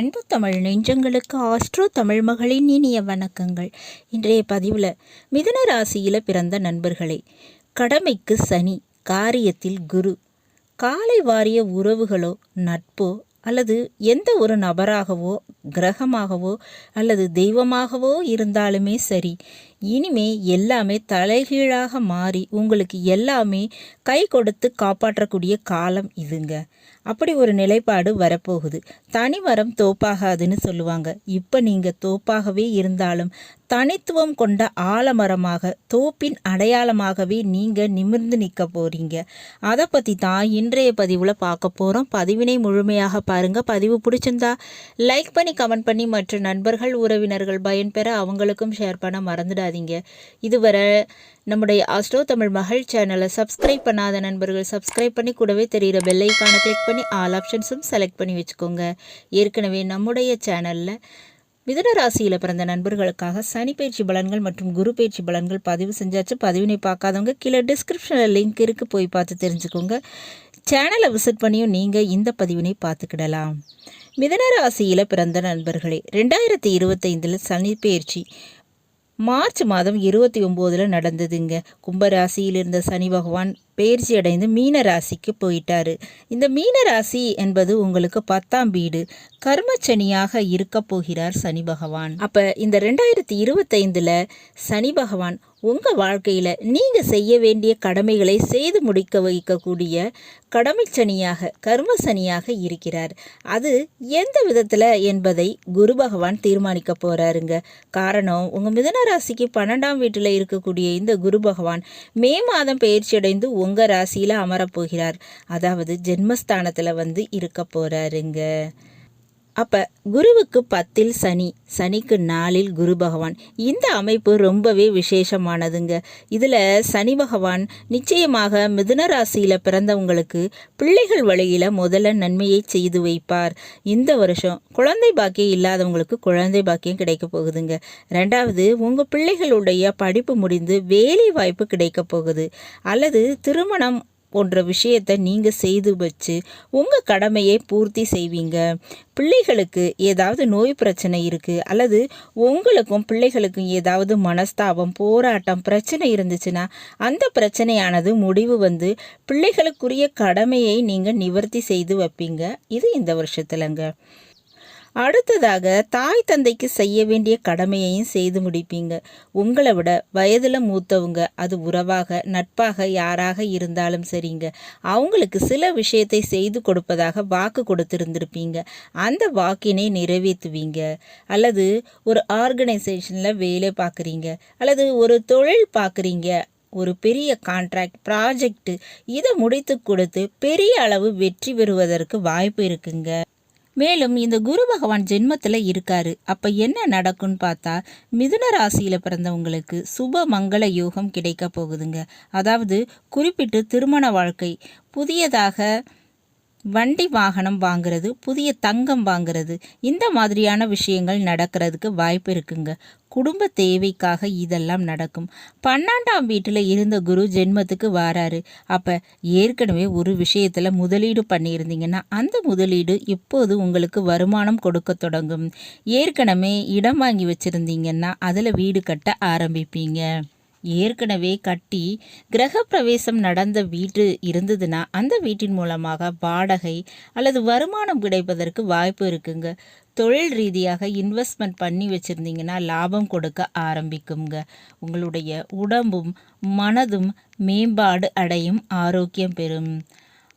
அன்பு தமிழ் நெஞ்சங்களுக்கு ஆஸ்ட்ரோ தமிழ் மகளின் இனிய வணக்கங்கள். இன்றைய பதிவில் மிதுன ராசியில் பிறந்த நண்பர்களே கடமைக்கு சனி காரியத்தில் குரு காலை வாரிய உறவுகளோ நட்போ அல்லது எந்த ஒரு நபராகவோ கிரகமாகவோ அல்லது தெய்வமாகவோ இருந்தாலுமே சரி இனிமே எல்லாமே தலைகீழாக மாறி உங்களுக்கு எல்லாமே கை கொடுத்து காப்பாற்றக்கூடிய காலம் இதுங்க. அப்படி ஒரு நிலைப்பாடு வரப்போகுது. தனிமரம் தோப்பாகாதுன்னு சொல்லுவாங்க. இப்போ நீங்கள் தோப்பாகவே இருந்தாலும் தனித்துவம் கொண்ட ஆலமரமாக தோப்பின் அடையாளமாகவே நீங்கள் நிமிர்ந்து நிற்க போகிறீங்க அதை பற்றி தான் இன்றைய பதிவில் பார்க்க போகிறோம் பதிவினை முழுமையாக பாருங்கள் பதிவு பிடிச்சிருந்தா லைக் பண்ணி கமெண்ட் பண்ணி மற்ற நண்பர்கள் உறவினர்கள் பயன்பெற அவங்களுக்கும் ஷேர் பண்ண மறந்துடாதீங்க. இதுவரை நம்முடைய ஆஸ்ட்ரோ தமிழ் மகள் சேனலை சப்ஸ்கிரைப் பண்ணாத நண்பர்கள் சப்ஸ்கிரைப் பண்ணி கூடவே தெரிகிற பெல்லைக்கான கிளிக் பண்ணி ஆல் ஆப்ஷன்ஸும் செலக்ட் பண்ணி வச்சுக்கோங்க. ஏற்கனவே நம்முடைய சேனலில் மிதுன ராசியில் பிறந்த நண்பர்களுக்காக சனி பயிற்சி பலன்கள் மற்றும் குரு பயிற்சி பலன்கள் பதிவு செஞ்சாச்சு. பதிவினை பார்க்காதவங்க கீழே டிஸ்கிரிப்ஷனில் லிங்க் இருக்குது போய் பார்த்து தெரிஞ்சுக்கோங்க. சேனலை விசிட் பண்ணியும் நீங்கள் இந்த பதிவினை பார்த்துக்கிடலாம். மிதன ராசியில் பிறந்த நண்பர்களே ரெண்டாயிரத்தி இருபத்தைந்தில் சனி பயிற்சி மார்ச் மாதம் இருபத்தி ஒம்போதில் நடந்ததுங்க. கும்பராசியில் இருந்த சனி பகவான் பயிற்சி அடைந்து மீன ராசிக்கு போயிட்டார். இந்த மீன ராசி என்பது உங்களுக்கு பத்தாம் வீடு. கர்மச்சனியாக இருக்க போகிறார் சனி பகவான். அப்போ இந்த ரெண்டாயிரத்தி இருபத்தைந்தில் சனி பகவான் உங்கள் வாழ்க்கையில் நீங்கள் செய்ய வேண்டிய கடமைகளை செய்து முடிக்க வைக்கக்கூடிய கடமைச்சனியாக கர்மசனியாக கர்ம சனியாக இருக்கிறார். அது எந்த விதத்தில் என்பதை குரு பகவான் தீர்மானிக்க போகிறாருங்க காரணம் உங்கள் மிதன ராசிக்கு பன்னெண்டாம் வீட்டில் இருக்கக்கூடிய இந்த குரு பகவான் மே மாதம் பயிற்சி அடைந்து உங்கள் ராசியில் அமரப்போகிறார் அதாவது ஜென்மஸ்தானத்தில் வந்து இருக்க போகிறாருங்க அப்போ குருவுக்கு பத்தில் சனி சனிக்கு நாளில் குரு பகவான். இந்த அமைப்பு ரொம்பவே விசேஷமானதுங்க. இதில் சனி பகவான் நிச்சயமாக மிதுன ராசியில் பிறந்தவங்களுக்கு பிள்ளைகள் வழியில் முதல்ல நன்மையை செய்து வைப்பார். இந்த வருஷம் குழந்தை பாக்கியம் இல்லாதவங்களுக்கு குழந்தை பாக்கியம் கிடைக்க போகுதுங்க. ரெண்டாவது உங்கள் பிள்ளைகளுடைய படிப்பு முடிந்து வேலை வாய்ப்பு கிடைக்க போகுது. அல்லது திருமணம் போன்ற விஷயத்தை நீங்கள் செய்து வச்சு உங்கள் கடமையை பூர்த்தி செய்வீங்க. பிள்ளைகளுக்கு ஏதாவது நோய் பிரச்சனை இருக்குது அல்லது உங்களுக்கும் பிள்ளைகளுக்கும் ஏதாவது மனஸ்தாபம் போராட்டம் பிரச்சனை இருந்துச்சுன்னா அந்த பிரச்சனையானது முடிவு வந்து பிள்ளைகளுக்குரிய கடமையை நீங்கள் நிவர்த்தி செய்து வைப்பீங்க. இது இந்த வருஷத்துலங்க. அடுத்ததாக தாய் தந்தைக்கு செய்ய வேண்டிய கடமையையும் செய்து முடிப்பீங்க. உங்களை விட வயதில் மூத்தவங்க அது உறவாக நட்பாக யாராக இருந்தாலும் சரிங்க. அவங்களுக்கு சில விஷயத்தை செய்து கொடுப்பதாக வாக்கு கொடுத்துருந்துருப்பீங்க. அந்த வாக்கினை நிறைவேற்றுவீங்க. அல்லது ஒரு ஆர்கனைசேஷனில் வேலை பார்க்குறீங்க. அல்லது ஒரு தொழில் பார்க்குறீங்க. ஒரு பெரிய கான்ட்ராக்ட் ப்ராஜெக்ட் இதை முடித்து கொடுத்து பெரிய அளவு வெற்றி பெறுவதற்கு வாய்ப்பு இருக்குங்க. மேலும் இந்த குரு பகவான் ஜென்மத்தில் இருக்காரு. அப்போ என்ன நடக்கும்னு பார்த்தா மிதுன ராசியில் பிறந்தவங்களுக்கு சுப மங்கள யோகம் கிடைக்க போகுதுங்க. அதாவது குறிப்பிட்டு திருமண வாழ்க்கை புதியதாக வண்டி வாகனம் வாங்குறது புதிய தங்கம் வாங்குறது இந்த மாதிரியான விஷயங்கள் நடக்கிறதுக்கு வாய்ப்பு இருக்குங்க. குடும்ப தேவைக்காக இதெல்லாம் நடக்கும். பன்னெண்டாம் வீட்டில் இருந்த குரு ஜென்மத்துக்கு வராரு. அப்போ ஏற்கனவே ஒரு விஷயத்தில் முதலீடு பண்ணியிருந்தீங்கன்னா அந்த முதலீடு இப்போது உங்களுக்கு வருமானம் கொடுக்க தொடங்கும். ஏற்கனவே இடம் வாங்கி வச்சுருந்தீங்கன்னா அதில் வீடு கட்ட ஆரம்பிப்பீங்க. ஏற்கனவே கட்டி கிரகப்பிரவேசம் நடந்த வீட்டு இருந்ததுன்னா அந்த வீட்டின் மூலமாக வாடகை அல்லது வருமானம் கிடைப்பதற்கு வாய்ப்பு இருக்குங்க. தொழில் ரீதியாக இன்வெஸ்ட்மெண்ட் பண்ணி வச்சுருந்தீங்கன்னா லாபம் கொடுக்க ஆரம்பிக்குங்க. உங்களுடைய உடம்பும் மனதும் மேம்பாடு அடையும் ஆரோக்கியம் பெறும்.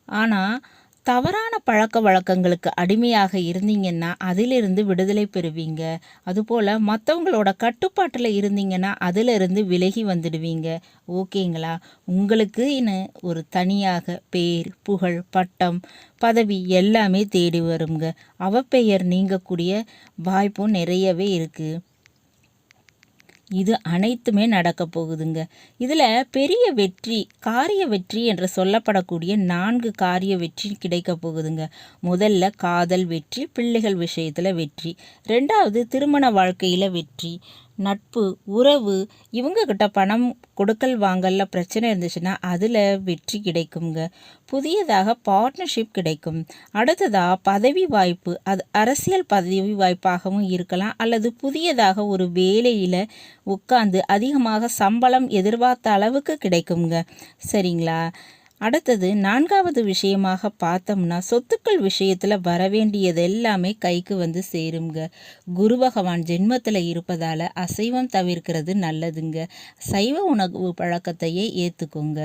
ஆனால் தவறான பழக்க வழக்கங்களுக்கு அடிமையாக இருந்தீங்கன்னா அதிலிருந்து விடுதலை பெறுவீங்க. அதுபோல் மற்றவங்களோட கட்டுப்பாட்டில் இருந்தீங்கன்னா அதிலிருந்து விலகி வந்துடுவீங்க. ஓகேங்களா? உங்களுக்கு ஒரு தனியாக பேர் புகழ் பட்டம் பதவி எல்லாமே தேடி வருங்க. அவப்பெயர் நீங்கக்கூடிய வாய்ப்பும் நிறையவே இருக்குது இது அனைத்துமே நடக்க போகுதுங்க. இதில் பெரிய வெற்றி காரிய வெற்றி என்று சொல்லப்படக்கூடிய நான்கு காரிய வெற்றி கிடைக்க போகுதுங்க. முதல்ல காதல் வெற்றி பிள்ளைகள் விஷயத்தில் வெற்றி. ரெண்டாவது திருமண வாழ்க்கையில் வெற்றி. நட்பு உறவு இவங்கக்கிட்ட பணம் கொடுக்கல் வாங்கல்ல பிரச்சனை இருந்துச்சுன்னா அதில் வெற்றி கிடைக்குங்க புதியதாக பார்ட்னர்ஷிப் கிடைக்கும். அடுத்ததாக பதவி வாய்ப்பு. அது அரசியல் பதவி வாய்ப்பாகவும் இருக்கலாம். அல்லது புதியதாக ஒரு வேலையில் உட்காந்து அதிகமாக சம்பளம் எதிர்பார்த்த அளவுக்கு கிடைக்குங்க சரிங்களா? அடுத்தது நான்காவது விஷயமாக பார்த்தோம்னா சொத்துக்கள் விஷயத்தில் வரவேண்டியது எல்லாமே கைக்கு வந்து சேருங்க குரு பகவான் ஜென்மத்தில் இருப்பதால் அசைவம் தவிர்க்கிறது நல்லதுங்க. சைவ உணவு பழக்கத்தையே ஏற்றுக்கோங்க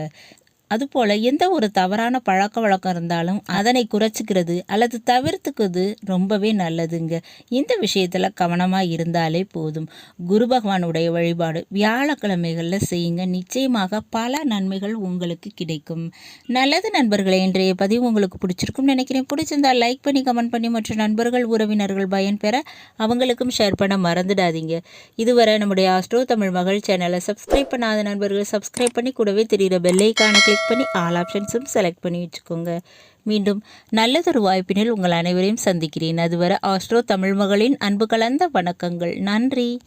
அதுபோல் எந்த ஒரு தவறான பழக்க வழக்கம் இருந்தாலும் அதனை குறைச்சிக்கிறது அல்லது தவிர்த்துக்கிறது ரொம்பவே நல்லதுங்க. இந்த விஷயத்தில் கவனமாக இருந்தாலே போதும். குரு பகவானுடைய வழிபாடு வியாழக்கிழமைகளில் செய்யுங்க. நிச்சயமாக பல நன்மைகள் உங்களுக்கு கிடைக்கும். நல்லது நண்பர்களே இன்றைய பதிவு உங்களுக்கு பிடிச்சிருக்கும்னு நினைக்கிறேன். பிடிச்சிருந்தால் லைக் பண்ணி கமெண்ட் பண்ணி மற்ற நண்பர்கள் உறவினர்கள் பயன் பெற அவங்களுக்கும் ஷேர் பண்ண மறந்துடாதீங்க. இதுவரை நம்முடைய ஆஸ்ட்ரோ தமிழ் மகள் சேனலை சப்ஸ்கிரைப் பண்ணாத நண்பர்கள் சப்ஸ்கிரைப் பண்ணி கூடவே தெரிகிற பெல்லைக்கான கிளிக் பண்ணி ஆல் ஆப்ஷன்ஸும் செலக்ட் பண்ணி வச்சுக்கோங்க. மீண்டும் நல்லதொரு வாய்ப்பினில் உங்கள் அனைவரையும் சந்திக்கிறேன். அதுவரை ஆஸ்ட்ரோ தமிழ் மகளின் அன்பு கலந்த வணக்கங்கள். நன்றி.